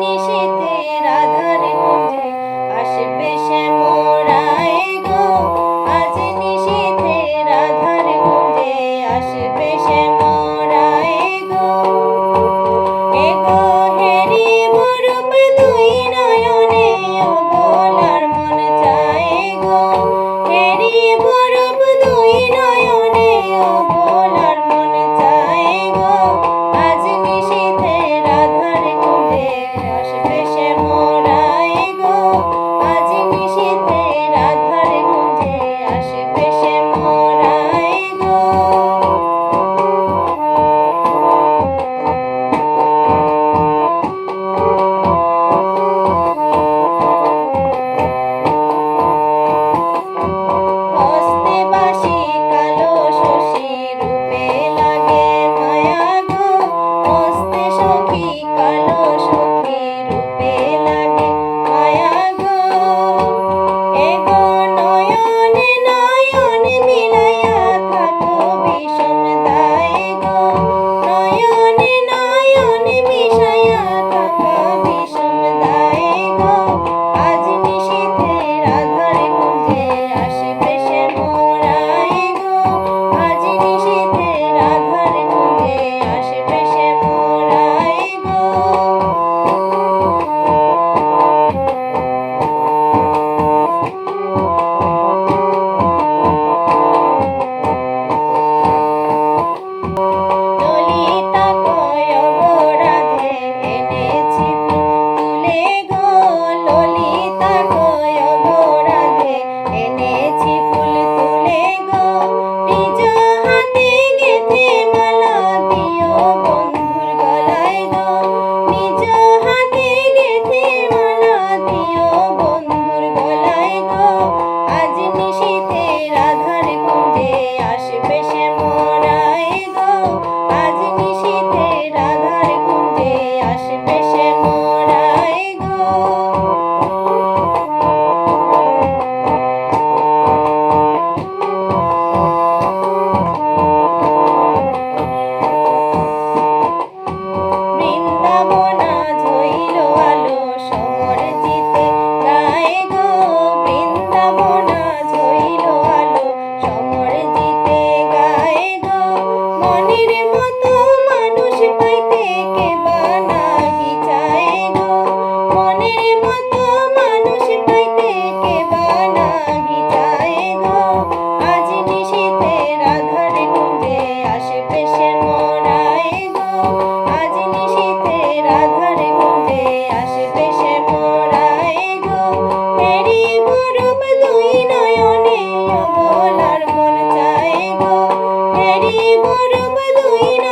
নিশীথে রাধার খোঁজে আসবে শ্যামল। அடி பொறுப்பதுயின